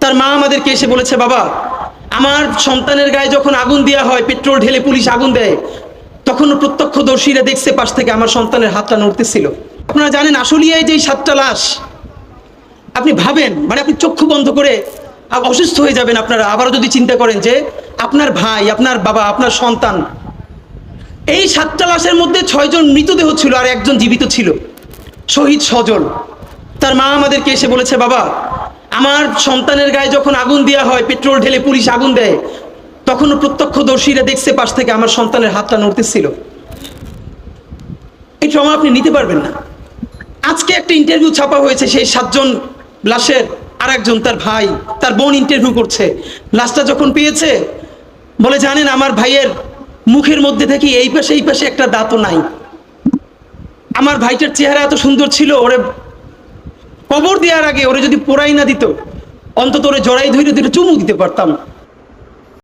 তার মা আমাদেরকে এসে বলেছে, বাবা, আমার সন্তানের গায়ে যখন আগুন দেওয়া হয়, পেট্রোল ঢেলে পুলিশ আগুন দেয় তখন প্রত্যক্ষদর্শীরা দেখছে পাশ থেকে আমার সন্তানের হাতটা নড়তেছিল। আপনারা জানেন, আশুলিয়ায় যে সাতটা লাশ, আপনি ভাবেন মানে আপনি চক্ষু বন্ধ করে অসুস্থ হয়ে যাবেন আপনারা। আবারও যদি চিন্তা করেন যে, আপনার ভাই, আপনার বাবা, আপনার সন্তান, এই সাতটা লাশের মধ্যে ছয়জন মৃতদেহ ছিল আর একজন জীবিত ছিল, শহীদ সজল। তার মা আমাদেরকে এসে বলেছে, বাবা আমার সন্তানের গায়ে যখন আগুন দেওয়া হয়, পেট্রোল ঢেলে পুলিশ আগুন দেয় তখন প্রত্যক্ষদর্শীরা দেখছে পাশ থেকে আমার সন্তানের হাতটা নড়তেছিল। এই ট্রমা আপনি নিতে পারবেন না। আজকে একটা ইন্টারভিউ ছাপা হয়েছে, সেই সাতজন লাশের আর একজন তার ভাই, তার বোন ইন্টারভিউ করছে। লাশটা যখন পেয়েছে, বলে, জানেন, আমার ভাইয়ের মুখের মধ্যে থেকে এই পাশে এই পাশে একটা দাঁতও নাই। আমার ভাইটার চেহারা এত সুন্দর ছিল, ওরে কবর দেওয়ার আগে ওরে যদি পোড়াই না দিত, অন্তত ওরে জড়াই ধরে ধরে চুমু দিতে পারতাম।